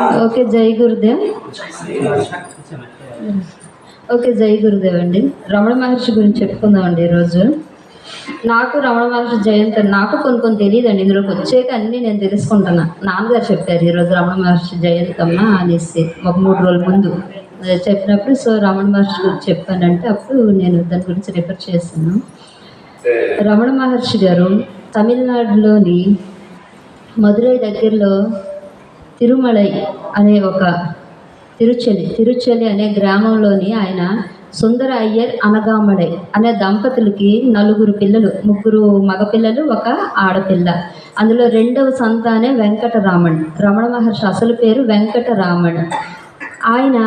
Okay జై Gurudev. Okay జై గురుదేవ్ అండి. రమణ మహర్షి గురించి చెప్పుకుందామండి ఈరోజు. నాకు రమణ మహర్షి జయంతి నాకు కొన్ని కొన్ని తెలియదండి. ఇందులోకి వచ్చాక అన్నీ నేను తెలుసుకుంటున్నా. నాన్నగారు చెప్పారు ఈరోజు రమణ మహర్షి జయంతి అమ్మ అనేసి ఒక మూడు రోజుల ముందు. చెప్పినప్పుడు సో రమణ మహర్షి గురించి చెప్పానంటే అప్పుడు నేను దాని గురించి రిఫర్ చేశాను. రమణ మహర్షి గారు తమిళనాడులోని మధురై దగ్గరలో తిరుమలై అనే ఒక తిరుచెలి తిరుచెలి అనే గ్రామంలోని ఆయన సుందర అయ్యర్ అనగామడై అనే దంపతులకి నలుగురు పిల్లలు ముగ్గురు మగపిల్లలు ఒక ఆడపిల్ల. అందులో రెండవ సంతానే వెంకటరామణ్ రమణ మహర్షి అసలు పేరు వెంకటరామణ్ ఆయన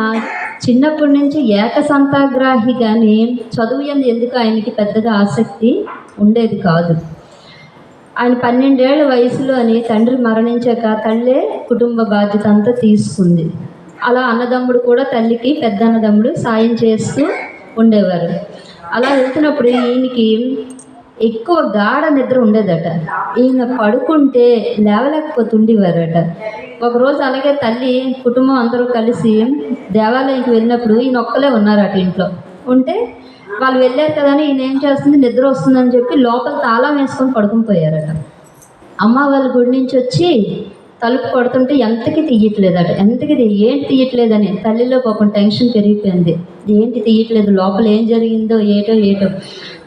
చిన్నప్పటి నుంచి ఏక సంతాగ్రాహి కానీ చదువు ఎందుకు ఆయనకి పెద్దగా ఆసక్తి ఉండేది కాదు. ఆయన పన్నెండేళ్ళ వయసులోని తండ్రి మరణించాక తల్లే కుటుంబ బాధ్యత అంతా తీసుకుంది అలా అన్నదమ్ముడు కూడా తల్లికి పెద్ద అన్నదమ్ముడు సాయం చేస్తూ ఉండేవారు. అలా వెళ్తున్నప్పుడు ఈయనకి ఎక్కువ గాఢ నిద్ర ఉండేదట. ఈయన పడుకుంటే లేవలేకపోతుండేవారట. ఒకరోజు అలాగే తల్లి కుటుంబం అందరూ కలిసి దేవాలయంకి వెళ్ళినప్పుడు ఈయన ఒక్కలే ఉన్నారట ఇంట్లో. ఉంటే వాళ్ళు వెళ్ళారు కదా అని ఈయన ఏం చేస్తుంది? నిద్ర వస్తుందని చెప్పి లోపల తాళం వేసుకొని పడుకుని పోయారట. అమ్మ వాళ్ళ గుడి నుంచి వచ్చి తలుపు కొడుతుంటే ఎంతకి తీయట్లేదట. ఎంతకి ఏంటి తీయట్లేదని? తల్లిలో పాపం టెన్షన్ పెరిగిపోయింది. ఏంటి తీయట్లేదు? లోపల ఏం జరిగిందో ఏటో ఏటో.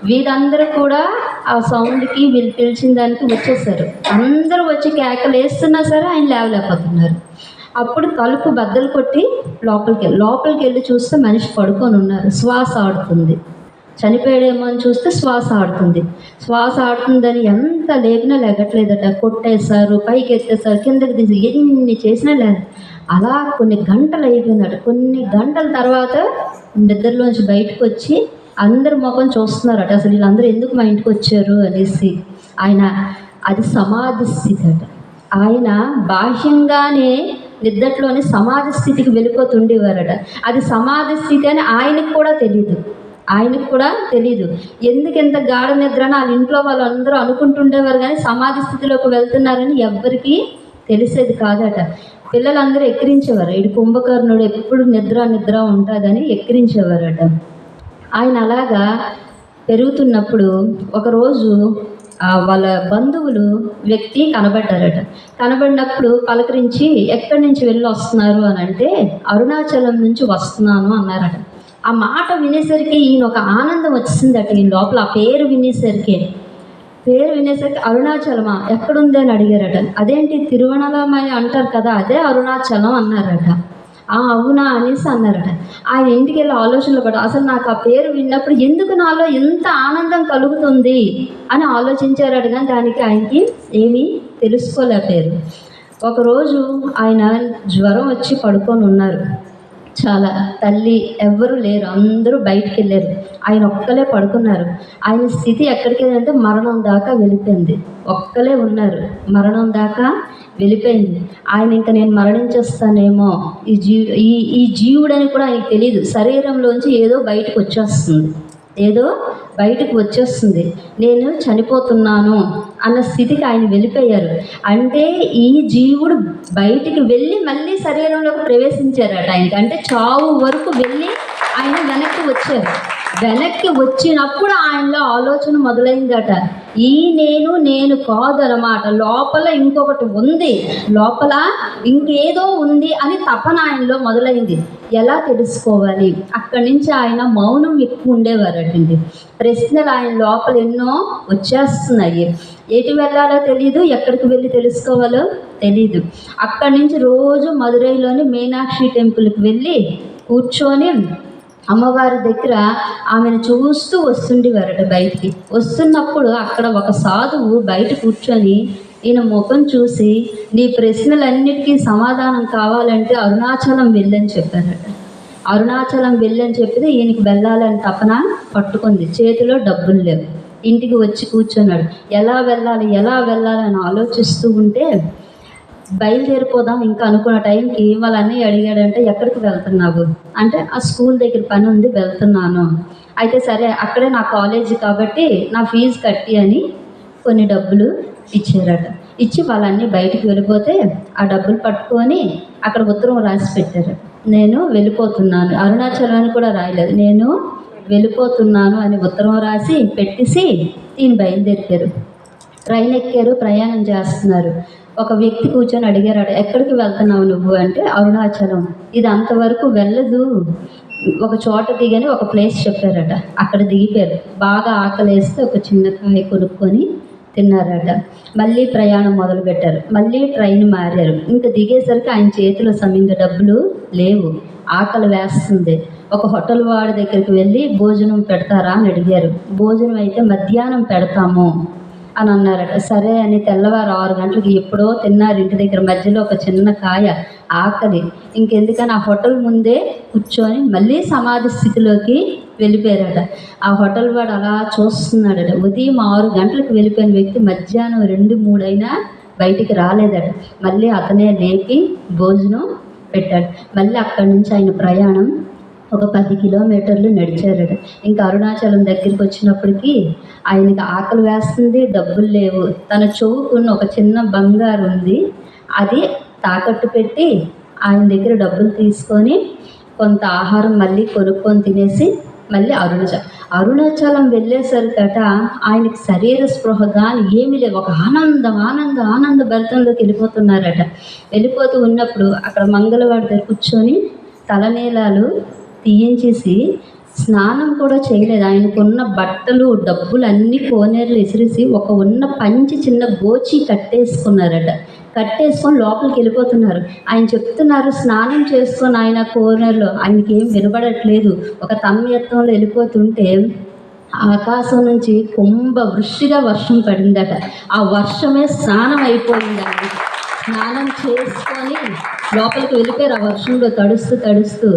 వీరందరూ కూడా ఆ సౌండ్కి వీళ్ళు పిలిచిన దానికి వచ్చేసారు. అందరూ వచ్చి కేకలు వేస్తున్నా సరే ఆయన లేవలేకపోతున్నారు. అప్పుడు తలుపు బద్దలు కొట్టి లోపలికి వెళ్ళి లోపలికి వెళ్ళి చూస్తే మనిషి పడుకొని ఉన్నారు. శ్వాస ఆడుతుంది. చనిపోయాడేమో అని చూస్తే శ్వాస ఆడుతుంది. శ్వాస ఆడుతుందని ఎంత లేపినా లేగట్లేదట. కొట్టేశారు పైకి ఎత్తేసారు కిందకి తీసి ఎన్ని చేసినా లేదు అలా కొన్ని గంటలు అయిపోయిందట కొన్ని గంటల తర్వాత నిద్రలోంచి బయటకు వచ్చి అందరు ముఖం చూస్తున్నారట. అసలు వీళ్ళందరూ ఎందుకు మా ఇంటికి వచ్చారు అనేసి. ఆయన అది సమాధి స్థితి అట ఆయన బాహ్యంగానే నిద్దట్లోనే సమాధి స్థితికి వెళ్ళిపోతుండేవారట. అది సమాధి స్థితి అని ఆయనకు కూడా తెలియదు ఆయనకు కూడా తెలియదు ఎందుకు ఎంత గాఢ నిద్ర అని వాళ్ళ ఇంట్లో వాళ్ళందరూ అనుకుంటుండేవారు కానీ సమాధి స్థితిలోకి వెళ్తున్నారని ఎవ్వరికీ తెలిసేది కాదట. పిల్లలందరూ ఎక్కిరించేవారు. ఇటు కుంభకర్ణుడు ఎప్పుడు నిద్ర నిద్ర ఉంటుందని ఎక్కిరించేవారట. ఆయన అలాగా పెరుగుతున్నప్పుడు ఒకరోజు వాళ్ళ బంధువులు వ్యక్తి కనబడ్డారట. కనబడినప్పుడు పలకరించి ఎక్కడి నుంచి వెళ్ళి వస్తున్నారు అని అంటే అరుణాచలం నుంచి వస్తున్నాను అన్నారట. ఆ మాట వినేసరికి ఈయన ఒక ఆనందం వచ్చిందట ఈయన లోపల ఆ పేరు వినేసరికి. పేరు వినేసరికి అరుణాచలమా? ఎక్కడుంది అని అడిగారట. అదేంటి తిరువణలమయ అంటారు కదా అదే అరుణాచలం అన్నారట. ఆ అవునా అనేసి అన్నారట. ఆయన ఇంటికి వెళ్ళి ఆలోచనలు పడ అసలు నాకు ఆ పేరు విన్నప్పుడు ఎందుకు నాలో ఎంత ఆనందం కలుగుతుంది అని ఆలోచించారట కానీ దానికి ఆయనకి ఏమీ తెలుసుకోలేకపోయారు ఒకరోజు ఆయన జ్వరం వచ్చి పడుకొని ఉన్నారు. చాలా తల్లి ఎవ్వరూ లేరు అందరూ బయటికి వెళ్ళారు. ఆయన ఒక్కలే పడుకున్నారు. ఆయన స్థితి ఎక్కడికి వెళ్ళిందంటే మరణం దాకా వెళ్ళిపోయింది. ఒక్కలే ఉన్నారు. మరణం దాకా వెళ్ళిపోయింది. ఆయన ఇంకా నేను మరణించేస్తానేమో. ఈ జీ ఈ ఈ జీవుడని కూడా ఆయనకి తెలియదు శరీరంలోంచి ఏదో బయటకు వచ్చేస్తుంది. ఏదో బయటకు వచ్చేస్తుంది. నేను చనిపోతున్నాను అన్న స్థితికి ఆయన వెళ్ళిపోయారు. అంటే ఈ జీవుడు బయటికి వెళ్ళి మళ్ళీ శరీరంలోకి ప్రవేశించారట ఆయనకి. అంటే చావు వరకు వెళ్ళి ఆయన వెనక్కి వచ్చారు. వెనక్కి వచ్చినప్పుడు ఆయనలో ఆలోచన మొదలైందట. ఈ నేను నేను కాదనమాట లోపల ఇంకొకటి ఉంది. లోపల ఇంకేదో ఉంది అని తపన ఆయనలో మొదలైంది. ఎలా తెలుసుకోవాలి? అక్కడి నుంచి ఆయన మౌనం ఎక్కువ ఉండేవారటండి. ప్రశ్నలు ఆయన లోపల ఎన్నో వచ్చేస్తున్నాయి. ఎటు వెళ్ళాలో తెలియదు ఎక్కడికి వెళ్ళి తెలుసుకోవాలో తెలియదు అక్కడి నుంచి రోజు మదురైలోని మీనాక్షి టెంపుల్కి వెళ్ళి కూర్చొని అమ్మవారి దగ్గర ఆమెను చూస్తూ వస్తుండేవారట బయటికి. వస్తున్నప్పుడు అక్కడ ఒక సాధువు బయట కూర్చొని ఈయన ముఖం చూసి నీ ప్రశ్నలన్నిటికీ సమాధానం కావాలంటే అరుణాచలం వెళ్ళని చెప్పారట. అరుణాచలం వెళ్ళని చెప్పితే ఈయనకి వెళ్ళాలని తపన పట్టుకుంది. చేతిలో డబ్బులు లేవు. ఇంటికి వచ్చి కూర్చున్నాడు. ఎలా వెళ్ళాలి ఎలా వెళ్ళాలని ఆలోచిస్తూ ఉంటే బయలుదేరిపోదాం ఇంకా అనుకున్న టైంకి వాళ్ళ అన్నయ్య అడిగాడంటే ఎక్కడికి వెళ్తున్నావు? అంటే ఆ స్కూల్ దగ్గర పని ఉంది వెళ్తున్నాను. అయితే సరే అక్కడే నా కాలేజీ కాబట్టి నా ఫీజు కట్టి అని కొన్ని డబ్బులు ఇచ్చారట. ఇచ్చి వాళ్ళన్నీ బయటికి వెళ్ళిపోతే ఆ డబ్బులు పట్టుకొని అక్కడ ఉత్తరం రాసి పెట్టారు. నేను వెళ్ళిపోతున్నాను. అరుణాచలం అని కూడా రాయలేదు. నేను వెళ్ళిపోతున్నాను అని ఉత్తరం రాసి పెట్టేసి దీన్ని బయలుదేరిపారు ట్రైన్ ఎక్కారు ప్రయాణం చేస్తున్నారు. ఒక వ్యక్తి కూర్చొని అడిగారు ఎక్కడికి వెళ్తున్నావు నువ్వు? అంటే అరుణాచలం. ఇది అంతవరకు వెళ్ళదు. ఒక చోట దిగని ఒక ప్లేస్ చెప్పారట అక్కడ దిగిపోయారు. బాగా ఆకలేస్తే ఒక చిన్న కాయ కొనుక్కొని తిన్నారట. మళ్ళీ ప్రయాణం మొదలుపెట్టారు. మళ్ళీ ట్రైన్ మారారు. ఇంకా దిగేసరికి ఆయన చేతిలో సమింగ డబ్బులు లేవు. ఆకలి వేస్తుంది. ఒక హోటల్ వాడి దగ్గరికి వెళ్ళి భోజనం పెడతారా? అని అడిగారు. భోజనం అయితే మధ్యాహ్నం పెడతాము. అని అన్నారట సరే అని తెల్లవారు ఆరు గంటలకి ఎప్పుడో తిన్నారు ఇంటి దగ్గర. మధ్యలో ఒక చిన్న కాయ ఆకలి. ఇంకెందుకని ఆ హోటల్ ముందే కూర్చొని మళ్ళీ సమాధి స్థితిలోకి వెళ్ళిపోయారట. ఆ హోటల్ వాడు అలా చూస్తున్నాడట. ఉదయం ఆరు గంటలకు వెళ్ళిపోయిన వ్యక్తి మధ్యాహ్నం రెండు మూడైనా బయటికి రాలేదట. మళ్ళీ అతనే లేపి భోజనం పెట్టాడు. మళ్ళీ అక్కడి నుంచి ఆయన ప్రయాణం ఒక పది కిలోమీటర్లు నడిచారట. ఇంకా అరుణాచలం దగ్గరికి వచ్చినప్పటికీ ఆయనకి ఆకలి వేస్తుంది డబ్బులు లేవు. తన చెవుకున్న ఒక చిన్న బంగారు ఉంది. అది తాకట్టు పెట్టి ఆయన దగ్గర డబ్బులు తీసుకొని కొంత ఆహారం మళ్ళీ కొనుక్కొని తినేసి మళ్ళీ అరుణాచలం అరుణాచలం వెళ్ళేసరికట ఆయనకి శరీర స్పృహ కానీ ఏమీ లేవు. ఒక ఆనందం ఆనంద ఆనంద భరితంలోకి వెళ్ళిపోతున్నారట. వెళ్ళిపోతూ ఉన్నప్పుడు అక్కడ మంగళవాడి దగ్గర కూర్చొని తలనీలాలు తీయించేసి స్నానం కూడా చేయలేదు. ఆయనకున్న బట్టలు డబ్బులు అన్నీ కోనేరులు విసిరేసి ఒక ఉన్న పంచి చిన్న గోచి కట్టేసుకున్నారట. కట్టేసుకొని లోపలికి వెళ్ళిపోతున్నారు. ఆయన చెప్తున్నారు స్నానం చేసుకొని ఆయన కోనేరులో. ఆయనకి ఏం వినబడట్లేదు. ఒక తమ్యత్వంలో వెళ్ళిపోతుంటే ఆకాశం నుంచి కుంభ వృష్టిగా వర్షం పడిందట. ఆ వర్షమే స్నానం అయిపోయిందండి స్నానం చేసుకొని లోపలికి వెళ్ళిపోయారు. ఆ వర్షంలో తడుస్తూ తడుస్తూ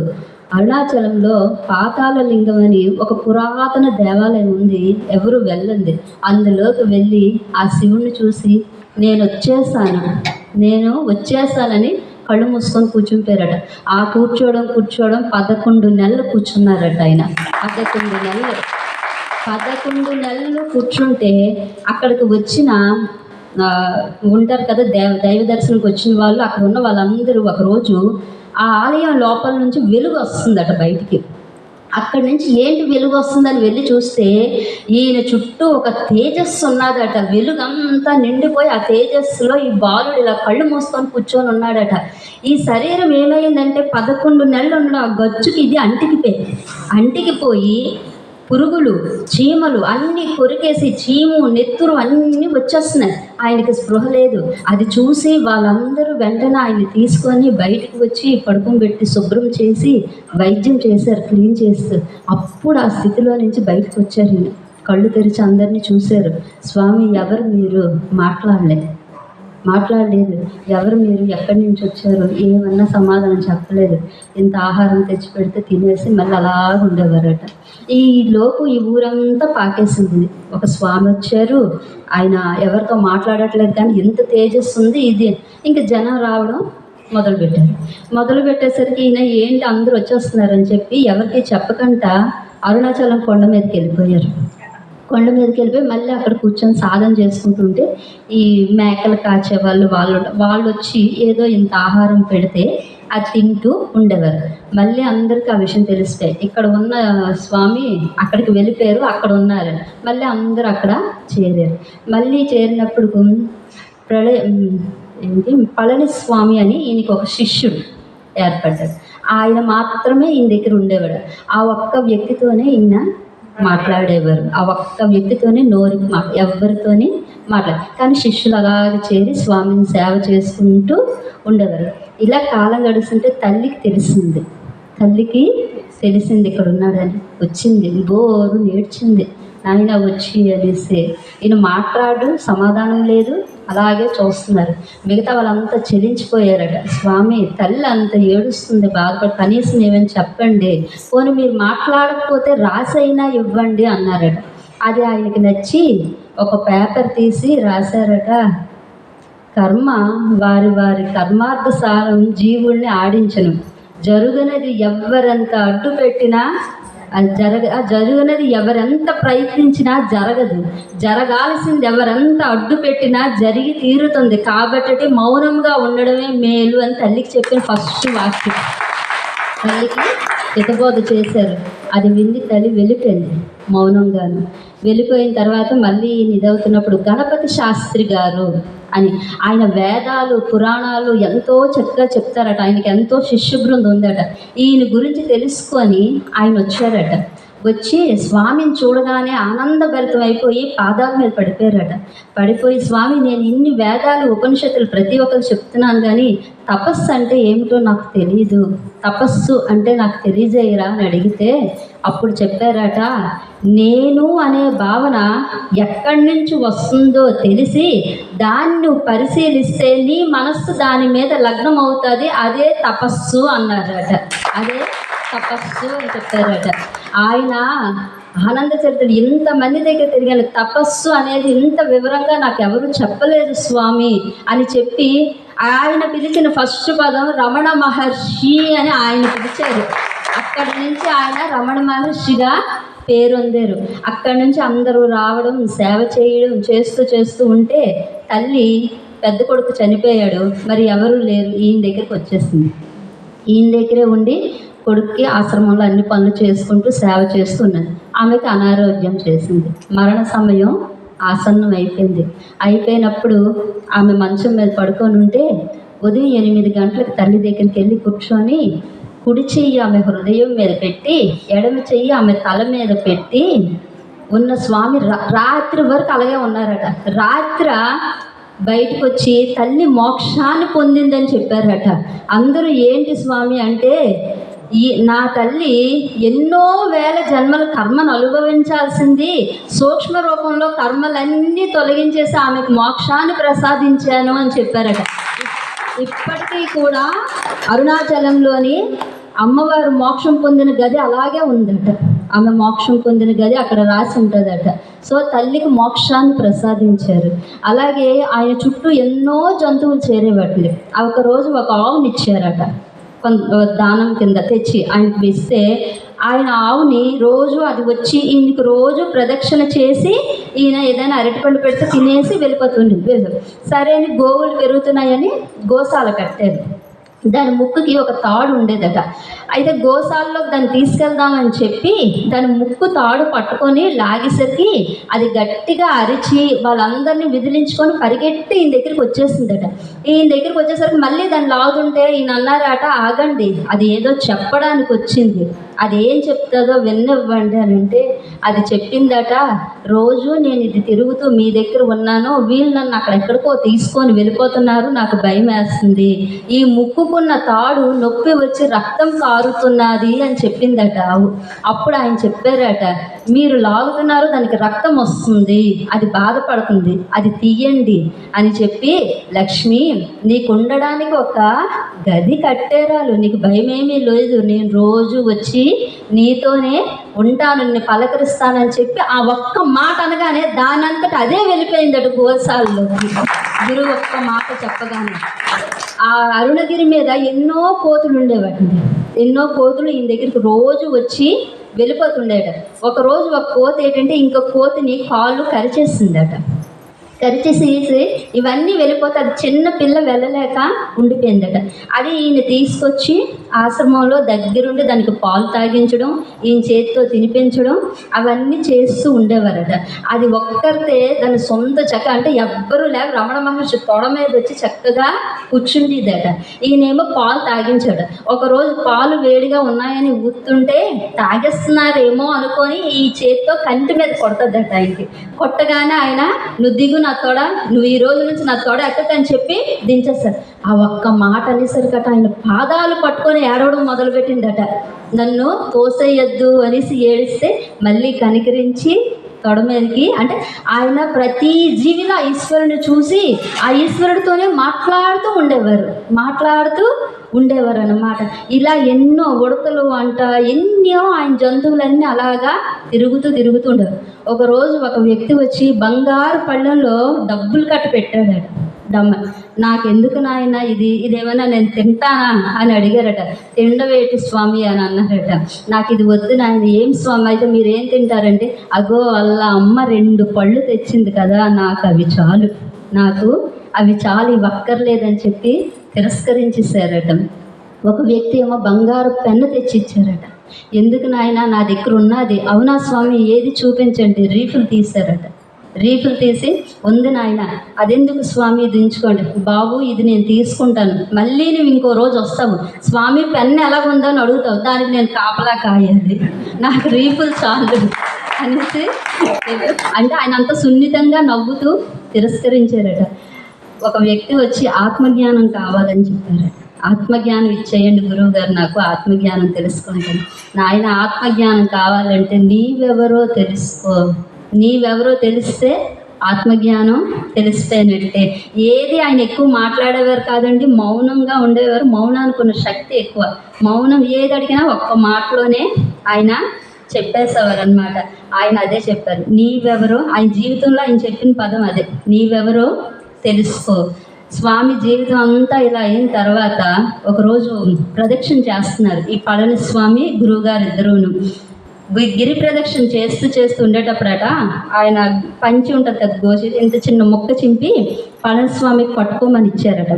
అరుణాచలంలో పాతాళ లింగం అని ఒక పురాతన దేవాలయం ఉంది. ఎవరు వెళ్ళండి. అందులోకి వెళ్ళి ఆ శివుణ్ణి చూసి నేను వచ్చేసాను. నేను వచ్చేసానని కళ్ళు మూసుకొని కూర్చుంటారట. ఆ కూర్చోవడం కూర్చోవడం పదకొండు నెలలు కూర్చున్నారట ఆయన. పదకొండు నెలలు. పదకొండు నెలలు కూర్చుంటే అక్కడికి వచ్చిన ఉంటారు కదా దేవ దైవ దర్శనంకి వచ్చిన వాళ్ళు అక్కడ ఉన్న వాళ్ళందరూ ఒకరోజు ఆ ఆలయం లోపల నుంచి వెలుగు వస్తుందట బయటికి. అక్కడి నుంచి ఏంటి వెలుగు వస్తుందని వెళ్ళి చూస్తే ఈయన చుట్టూ ఒక తేజస్సు ఉన్నదట. వెలుగంతా నిండిపోయి ఆ తేజస్సులో ఈ బాలుడు ఇలా కళ్ళు మూసుకొని కూర్చొని ఉన్నాడట. ఈ శరీరం ఏమైందంటే పదకొండు నెలలు ఉన్న ఆ గచ్చుకి ఇది అంటికిపోయింది అంటికిపోయి పురుగులు చీమలు అన్నీ కొరికేసి చీము నెత్తురు అన్నీ వచ్చేస్తున్నాయి. ఆయనకి స్పృహ లేదు. అది చూసి వాళ్ళందరూ వెంటనే ఆయన తీసుకొని బయటకు వచ్చి పడుకుని పెట్టి శుభ్రం చేసి వైద్యం చేశారు క్లీన్ చేస్తారు అప్పుడు ఆ స్థితిలో నుంచి బయటకు వచ్చారు కళ్ళు తెరిచి అందరినీ చూశారు. స్వామి ఎవరు మీరు? మాట్లాడలేదు మాట్లాడలేదు. ఎవరు మీరు? ఎక్కడి నుంచి వచ్చారు? ఏమన్నా సమాధానం చెప్పలేదు. ఇంత ఆహారం తెచ్చి పెడితే తినేసి మళ్ళీ అలాగ ఉండేవారట. ఈ లోపు ఈ ఊరంతా పాకేసింది. ఒక స్వామి వచ్చారు. ఆయన ఎవరితో మాట్లాడట్లేదు కానీ ఎంత తేజస్సు ఉంది ఇది. ఇంకా జనం రావడం మొదలుపెట్టారు. మొదలు పెట్టేసరికి ఈయన ఏంటి అందరూ వచ్చేస్తున్నారని చెప్పి ఎవరికి చెప్పకుండా అరుణాచలం కొండ మీదకి వెళ్ళిపోయారు. కొండ మీదకి వెళ్ళిపోయి మళ్ళీ అక్కడ కూర్చొని సాధన చేసుకుంటుంటే ఈ మేకలు కాచే వాళ్ళు వాళ్ళు వాళ్ళు వచ్చి ఏదో ఇంత ఆహారం పెడితే అది తింటూ ఉండేవారు. మళ్ళీ అందరికీ ఆ విషయం తెలిసిపోయి ఇక్కడ ఉన్న స్వామి అక్కడికి వెళ్ళిపోయారు అక్కడ ఉన్నారు మళ్ళీ అందరూ అక్కడ చేరారు. మళ్ళీ చేరినప్పుడు ప్రళయ ఏంటి? పళనిస్వామి అని ఈయనకి ఒక శిష్యుడు ఏర్పడ్డాడు. ఆయన మాత్రమే ఈయన దగ్గర ఉండేవాడు. ఆ ఒక్క వ్యక్తితోనే ఈయన మాట్లాడేవారు. ఆ ఒక్క వ్యక్తితోనే నోరు మా ఎవరితోని మాట్లాడు కానీ శిష్యులు అలాగే చేరి స్వామిని సేవ చేసుకుంటూ ఉండేవారు. ఇలా కాలం గడుస్తుంటే తల్లికి తెలిసింది. తల్లికి తెలిసింది ఇక్కడ ఉన్నాడని వచ్చింది. బోరు నేర్చింది. ఆయన వచ్చి అనేసి ఈయన మాట్లాడు సమాధానం లేదు అలాగే చూస్తున్నారు. మిగతా వాళ్ళంతా చెలించిపోయారట స్వామి తల్లి అంత ఏడుస్తుంది బాధపడి కనీసం ఏమైనా చెప్పండి. పోనీ మీరు మాట్లాడకపోతే రాసైనా ఇవ్వండి అన్నారట. అది ఆయనకి నచ్చి ఒక పేపర్ తీసి రాశారట. కర్మ వారి వారి కర్మార్థసారం జీవుల్ని ఆడించను. జరుగునది ఎవ్వరంత అడ్డు పెట్టినా అది జరగ జరుగునది ఎవరెంత ప్రయత్నించినా జరగదు. జరగాల్సింది ఎవరెంత అడ్డు పెట్టినా జరిగి తీరుతుంది. కాబట్టి మౌనంగా ఉండడమే మేలు అని తల్లికి చెప్పిన ఫస్ట్ వాక్యం. తల్లికి హితబోధ చేశారు. అది వింది తల్లి వెళ్ళిపోయింది మౌనంగాను. వెళ్ళిపోయిన తర్వాత మళ్ళీ ఈయన ఇదవుతున్నప్పుడు గణపతి శాస్త్రి గారు అని. ఆయన వేదాలు పురాణాలు ఎంతో చక్కగా చెప్తారట. ఆయనకి ఎంతో శిష్య బృందం ఉందట. ఈయన గురించి తెలుసుకొని ఆయన వచ్చారట. వచ్చి స్వామిని చూడగానే ఆనందభరితం అయిపోయి పాదాల మీద పడిపోయారట. పడిపోయి స్వామి నేను ఇన్ని వేదాలు ఉపనిషత్తులు ప్రతి ఒక్కరు చెప్తున్నాను కానీ తపస్సు అంటే ఏమిటో నాకు తెలియదు తపస్సు అంటే నాకు తెలియజేయరా అని అడిగితే అప్పుడు చెప్పారట నేను అనే భావన ఎక్కడి నుంచి వస్తుందో తెలిసి దాన్ని పరిశీలిస్తే నీ మనస్సు దాని మీద లగ్నం అవుతుంది అదే తపస్సు అన్నారట. అదే తపస్సు అని చెప్తారట ఆయన ఆనంద చరిత్ర ఇంతమంది దగ్గర తిరిగాను. తపస్సు అనేది ఇంత వివరంగా నాకు ఎవరు చెప్పలేదు స్వామి అని చెప్పి ఆయన పిలిచిన ఫస్ట్ పదం రమణ మహర్షి అని ఆయన పిలిచారు. అక్కడి నుంచి ఆయన రమణ మహర్షిగా పేరొందారు. అక్కడి నుంచి అందరూ రావడం సేవ చేయడం చేస్తూ చేస్తూ ఉంటే తల్లి పెద్ద కొడుకు చనిపోయాడు. మరి ఎవరు లేరు. ఈయన దగ్గరికి వచ్చేసింది. ఈయన దగ్గరే ఉండి కొడుక్కి ఆశ్రమంలో అన్ని పనులు చేసుకుంటూ సేవ చేస్తున్నది. ఆమెకి అనారోగ్యం చేసింది. మరణ సమయం ఆసన్నం అయిపోయింది. అయిపోయినప్పుడు ఆమె మంచం మీద పడుకొని ఉంటే ఉదయం ఎనిమిది గంటలకు తల్లి దగ్గరికి వెళ్ళి కూర్చొని కుడి చెయ్యి ఆమె హృదయం మీద పెట్టి ఎడమ చెయ్యి ఆమె తల మీద పెట్టి ఉన్న స్వామి రాత్రి వరకు అలాగే ఉన్నారట. రాత్ర బయటకు వచ్చి తల్లి మోక్షాన్ని పొందిందని చెప్పారట. అందరూ ఏంటి స్వామి అంటే ఈ నా తల్లి ఎన్నో వేల జన్మల కర్మను అనుభవించాల్సింది. సూక్ష్మ రూపంలో కర్మలన్నీ తొలగించేసి ఆమెకు మోక్షాన్ని ప్రసాదించాను అని చెప్పారట. ఇప్పటికీ కూడా అరుణాచలంలోని అమ్మవారు మోక్షం పొందిన గది అలాగే ఉందట. ఆమె మోక్షం పొందిన గది అక్కడ రాసి ఉంటుందట. సో తల్లికి మోక్షాన్ని ప్రసాదించారు. అలాగే ఆయన చుట్టూ ఎన్నో జంతువులు చేరేవాటిని. ఒక రోజు ఒక ఆవునిచ్చారట దానం కింద తెచ్చి ఆయనకి ఇస్తే ఆయన ఆవుని రోజు అది వచ్చి ఈయనకి రోజు ప్రదక్షిణ చేసి ఈయన ఏదైనా అరటిపండు పెడితే తినేసి వెళ్ళిపోతుండేది సరే అని గోవులు పెరుగుతున్నాయని గోశాల కట్టారు దాని ముక్కుకి ఒక తాడు ఉండేదట. అయితే గోశాలలో దాన్ని తీసుకెళ్దామని చెప్పి దాని ముక్కు తాడు పట్టుకొని లాగేసరికి అది గట్టిగా అరిచి వాళ్ళందరినీ విదిలించుకొని పరిగెట్టి ఈయన దగ్గరికి వచ్చేసిందట. ఈయన దగ్గరికి వచ్చేసరికి మళ్ళీ దాన్ని లాగుతుంటే ఈయన అన్నారట ఆగండి అది ఏదో చెప్పడానికి వచ్చింది. అది ఏం చెప్తుందో విన్నవ్వండి అని అంటే అది చెప్పిందట రోజు నేను ఇది తిరుగుతూ మీ దగ్గర ఉన్నాను వీళ్ళు నన్ను అక్కడ ఎక్కడికో తీసుకొని వెళ్ళిపోతున్నారు నాకు భయం వేస్తుంది. ఈ ముక్కుకున్న తాడు నొప్పి వచ్చి రక్తం కారుతున్నది అని చెప్పిందట. అప్పుడు ఆయన చెప్పారట మీరు లాగుతున్నారు దానికి రక్తం వస్తుంది అది బాధపడుతుంది అది తీయండి అని చెప్పి లక్ష్మి నీకు ఉండడానికి ఒక గది కట్టేరాలు నీకు భయమేమీ లేదు నేను రోజు వచ్చి నీతోనే ఉంటాను నిన్ను పలకరిస్తానని చెప్పి ఆ ఒక్క మాట అనగానే దానంతట అదే వెళ్ళిపోయిందట గోసాల్లో గురువు ఒక్క మాట చెప్పగానే ఆ అరుణగిరి మీద ఎన్నో కోతులు ఉండేవాటిని ఎన్నో కోతులు ఈయన దగ్గరికి రోజు వచ్చి వెళ్ళిపోతుండేట. ఒకరోజు ఒక కోతి ఏంటంటే ఇంకో కోతిని కాళ్ళు కరిచేసిందట. కరిచేసి ఇవన్నీ వెళ్ళిపోతే అది చిన్న పిల్ల వెళ్ళలేక ఉండిపోయిందట. అది ఈయన తీసుకొచ్చి ఆశ్రమంలో దగ్గరుండి దానికి పాలు తాగించడం ఈయన చేతితో తినిపించడం అవన్నీ చేస్తూ ఉండేవారట. అది ఒక్కరితే దాని సొంత చక్క అంటే ఎవ్వరూ లేక రమణ మహర్షి తొడ మీద వచ్చి చక్కగా కూర్చుండేదట. ఈయనేమో పాలు తాగించాడు. ఒకరోజు పాలు వేడిగా ఉన్నాయని ఊతుంటే తాగేస్తున్నారేమో అనుకొని ఈ చేతితో కంటి మీద కొడతదట ఆయనకి. కొట్టగానే ఆయన నువ్వు నా తోడ నువ్వు ఈ రోజు నుంచి నా తొడ ఎక్కకని చెప్పి దించేస్తారు ఆ ఒక్క మాట అనేసరికట ఆయన పాదాలు పట్టుకొని ఏడవడం మొదలుపెట్టిందట. నన్ను తోసేయద్దు అనేసి ఏడిస్తే మళ్ళీ కనికరించి తొడ మీదకి అంటే ఆయన ప్రతి జీవిలో ఆ ఈశ్వరుని చూసి ఆ ఈశ్వరుడితోనే మాట్లాడుతూ ఉండేవారు. మాట్లాడుతూ ఉండేవారు అన్నమాట. ఇలా ఎన్నో ఉడతలు అంట ఎన్నో ఆయన జంతువులన్నీ అలాగా తిరుగుతూ తిరుగుతూ ఉండేవారు. ఒకరోజు ఒక వ్యక్తి వచ్చి బంగారు పళ్ళెంలో డబ్బులు కట్ట పెట్టాడట డమ్మ. నాకెందుకు నాయన ఇది? ఇదేమైనా నేను తింటానా అని అడిగారట. తిండవేటి స్వామి అని అన్నారట. నాకు ఇది వద్దు నాయన ఏం స్వామి? అయితే మీరు ఏం తింటారంటే అగో వాళ్ళ అమ్మ రెండు పళ్ళు తెచ్చింది కదా నాకు అవి చాలు. నాకు అవి చాలు ఇవ్వక్కర్లేదని చెప్పి తిరస్కరించేశారట. ఒక వ్యక్తి ఏమో బంగారు పెన్ను తెచ్చి ఇచ్చారట ఎందుకు నాయన నా దగ్గర ఉన్నది అవునా స్వామి? ఏది చూపించండి? రీఫిల్ తీశారట. రీఫిల్ తీసి ఉంది నాయన అదెందుకు స్వామి దించుకోండి బాబు ఇది నేను తీసుకుంటాను. మళ్ళీ నువ్వు ఇంకో రోజు వస్తావు. స్వామి పెన్ను ఎలాగుందో అని అడుగుతావు. దానికి నేను కాపలా కాయాలి. నాకు రీఫిల్ చాలు. అనేసి అంటే ఆయన అంత సున్నితంగా నవ్వుతూ తిరస్కరించారట. ఒక వ్యక్తి వచ్చి ఆత్మజ్ఞానం కావాలని చెప్పారట ఆత్మజ్ఞానం ఇచ్చేయండి గురువు గారు నాకు ఆత్మజ్ఞానం తెలుసుకుంటాను నాయన ఆత్మజ్ఞానం కావాలంటే నీవెవరో తెలుసుకో. నీవెవరో తెలిస్తే ఆత్మజ్ఞానం తెలిస్తేనట్టే. ఏది ఆయన ఎక్కువ మాట్లాడేవారు కాదండి మౌనంగా ఉండేవారు మౌనానికి ఉన్న శక్తి ఎక్కువ. మౌనం ఏది అడిగినా ఒక్క మాటలోనే ఆయన చెప్పేసేవారు అనమాట ఆయన అదే చెప్పారు నీవెవరో ఆయన జీవితంలో ఆయన చెప్పిన పదం అదే నీవెవరో తెలుసుకో. స్వామి జీవితం అంతా ఇలా అయిన తర్వాత ఒకరోజు ప్రదక్షిణ చేస్తున్నారు ఈ పళని స్వామి గురువుగారు ఇద్దరును గిరి ప్రదక్షిణ చేస్తూ చేస్తూ ఉండేటప్పుడట ఆయన పంచి ఉంటుంది కదా గోచి ఇంత చిన్న మొక్క చింపి పళనిస్వామికి పట్టుకోమని ఇచ్చారట.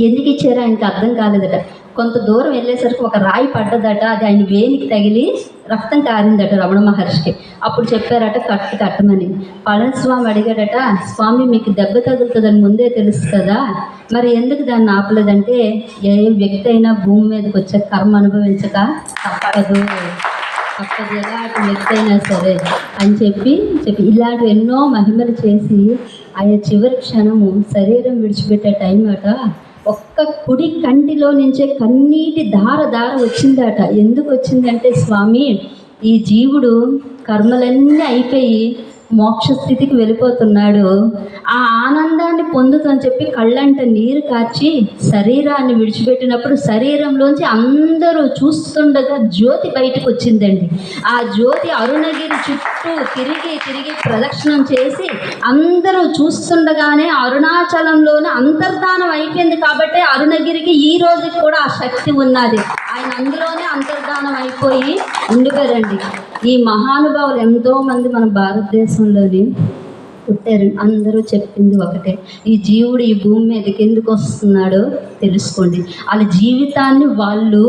ఎందుకు ఇచ్చారో ఆయనకి అర్థం కాలేదట. కొంత దూరం వెళ్ళేసరికి ఒక రాయి పడ్డదట అది ఆయన వేలికి తగిలి రక్తం కారిందట రమణ మహర్షికి. అప్పుడు చెప్పారట కట్టు కట్టమని. పళనిస్వామి అడిగాడట స్వామి మీకు దెబ్బ తగులుతుందని ముందే తెలుసు కదా. మరి ఎందుకు దాన్ని ఆపలేదంటే ఏ వ్యక్తి అయినా భూమి మీదకి వచ్చే కర్మ అనుభవించక తప్పదు. అక్కడ ఎలాంటి వ్యక్తి సరే అని చెప్పి చెప్పి ఇలాంటి ఎన్నో మహిమలు చేసి ఆయన చివరి క్షణము శరీరం విడిచిపెట్టే టైం అట ఒక్క కుడి కంటిలో నుంచే కన్నీటి దార దార వచ్చిందట. ఎందుకు వచ్చిందంటే స్వామి ఈ జీవుడు కర్మలన్నీ అయిపోయి మోక్ష స్థితికి వెళ్ళిపోతున్నాడు. ఆ ఆనందాన్ని పొందుతని చెప్పి కళ్ళంట నీరు కార్చి శరీరాన్ని విడిచిపెట్టినప్పుడు శరీరంలోంచి అందరూ చూస్తుండగా జ్యోతి బయటకు వచ్చిందండి. ఆ జ్యోతి అరుణగిరి చుట్టూ తిరిగి తిరిగి ప్రదక్షిణం చేసి అందరూ చూస్తుండగానే అరుణాచలంలోనే అంతర్ధానం అయిపోయింది కాబట్టి అరుణగిరికి ఈ రోజుకి కూడా ఆ శక్తి ఉన్నది. ఆయన అందులోనే అంతర్ధానం అయిపోయి ఉండిపోయారండి. ఈ మహానుభావులు ఎంతో మంది మన భారతదేశంలోని పుట్టారు. అందరూ చెప్పింది ఒకటే. ఈ జీవుడు ఈ భూమి మీదకి ఎందుకు వస్తున్నాడో తెలుసుకోండి. వాళ్ళ జీవితాన్ని వాళ్ళు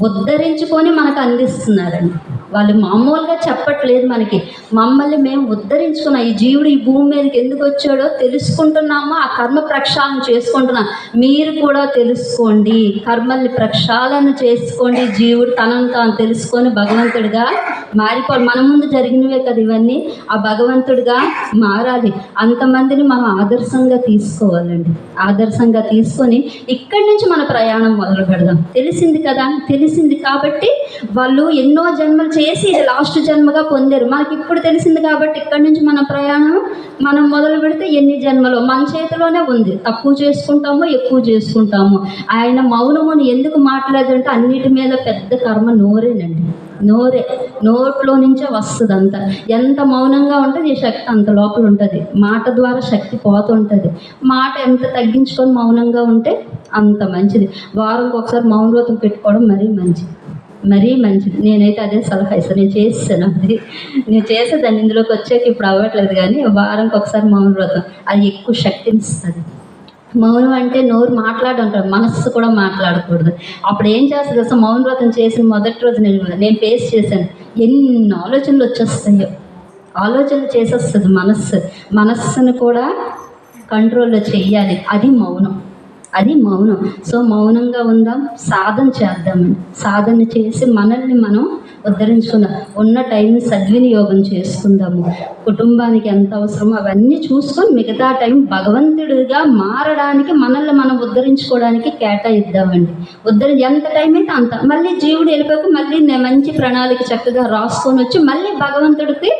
ఉద్ధరించుకొని మనకు అందిస్తున్నారండి. వాళ్ళు మామూలుగా చెప్పట్లేదు మనకి. మమ్మల్ని మేము ఉద్ధరించుకున్న. ఈ జీవుడు ఈ భూమి మీదకి ఎందుకు వచ్చాడో తెలుసుకుంటున్నామో? ఆ కర్మ ప్రక్షాళన చేసుకుంటున్నాం. మీరు కూడా తెలుసుకోండి. కర్మల్ని ప్రక్షాళన చేసుకోండి. జీవుడు తనను తాను తెలుసుకొని భగవంతుడిగా మారిపోవాలి. మన ముందు జరిగినవే కదా ఇవన్నీ. ఆ భగవంతుడిగా మారాలి. అంతమందిని మనం ఆదర్శంగా తీసుకోవాలండి. ఆదర్శంగా తీసుకొని ఇక్కడి నుంచి మన ప్రయాణం మొదలు పెడదాం తెలిసింది కదా? తెలిసింది కాబట్టి వాళ్ళు ఎన్నో జన్మలు చే చేసి ఇది లాస్ట్ జన్మగా పొందారు. మనకి ఇప్పుడు తెలిసింది కాబట్టి ఇక్కడి నుంచి మన ప్రయాణం మనం మొదలు పెడితే ఎన్ని జన్మలు? మన చేతిలోనే ఉంది. తక్కువ చేసుకుంటామో ఎక్కువ చేసుకుంటామో. ఆయన మౌనమును ఎందుకు మాట్లాడంటే అన్నిటి మీద పెద్ద కర్మ నోరేనండి. నోరే. నోట్లో నుంచే వస్తుంది అంత ఎంత మౌనంగా ఉంటుంది ఈ శక్తి అంత లోపల ఉంటుంది. మాట ద్వారా శక్తి పోతుంటుంది. మాట ఎంత తగ్గించుకొని మౌనంగా ఉంటే అంత మంచిది. వారంకి ఒకసారి మౌన వ్రతం పెట్టుకోవడం మరీ మంచిది. మరీ మంచిది. నేనైతే అదే సలహా ఇస్తాను నేను చేస్తాను అది. నేను చేసేదాన్ని. ఇందులోకి వచ్చాక ఇప్పుడు అవ్వట్లేదు కానీ వారంకి ఒకసారి మౌన వ్రతం. అది ఎక్కువ శక్తిని ఇస్తుంది మౌనం అంటే నోరు మాట్లాడుంటారు. మనస్సు కూడా మాట్లాడకూడదు. అప్పుడు ఏం చేస్తుంది అసలు మౌన వ్రతం చేసిన మొదటి రోజు నేను నేను ఫేస్ చేశాను. ఎన్ని ఆలోచనలు వచ్చేస్తాయో. ఆలోచనలు చేసేస్తుంది మనస్సు. మనస్సును కూడా కంట్రోల్లో చెయ్యాలి అది మౌనం. అది మౌనం. సో మౌనంగా ఉందాం సాధన చేద్దామని సాధన చేసి మనల్ని మనం ఉద్ధరించుకుందాం. ఉన్న టైం సద్వినియోగం చేసుకుందాము. కుటుంబానికి ఎంత అవసరమో అవన్నీ చూసుకొని మిగతా టైం భగవంతుడిగా మారడానికి మనల్ని మనం ఉద్ధరించుకోవడానికి కేటాయిద్దామండి. ఉద్ధరి ఎంత టైం అయితే అంత. మళ్ళీ జీవుడు వెళ్ళిపోక మళ్ళీ మంచి ప్రణాళిక చక్కగా రాసుకొని వచ్చి మళ్ళీ భగవంతుడికి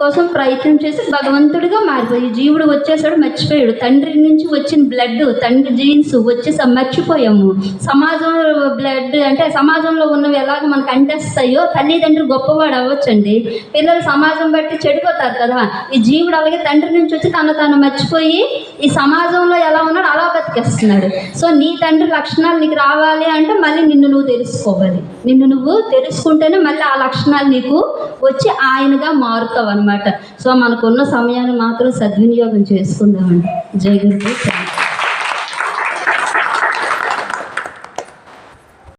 కోసం ప్రయత్నం చేసి భగవంతుడిగా మారిపోయి జీవుడు వచ్చేసాడు మర్చిపోయాడు. తండ్రి నుంచి వచ్చిన బ్లడ్ తండ్రి జీన్స్ వచ్చేసా మర్చిపోయాము. సమాజం బ్లడ్ అంటే సమాజంలో ఉన్నవి ఎలాగ మనకు అంటేస్తాయో తల్లిదండ్రులు గొప్పవాడు అవ్వచ్చండి. పిల్లలు సమాజం బట్టి చెడిపోతారు కదా. ఈ జీవుడు అలాగే తండ్రి నుంచి వచ్చి తను తాను మర్చిపోయి ఈ సమాజంలో ఎలా ఉన్నాడు అలా బతికేస్తున్నాడు. సో నీ తండ్రి లక్షణాలు నీకు రావాలి అంటే మళ్ళీ నిన్ను నువ్వు తెలుసుకోవాలి. నిన్ను నువ్వు తెలుసుకుంటేనే మళ్ళీ ఆ లక్షణాలు నీకు వచ్చి ఆయనగా మారుతావు అనమాట సో మనకున్న సమయాన్ని మాత్రం సద్వినియోగం చేసుకుందామండి. జై గురు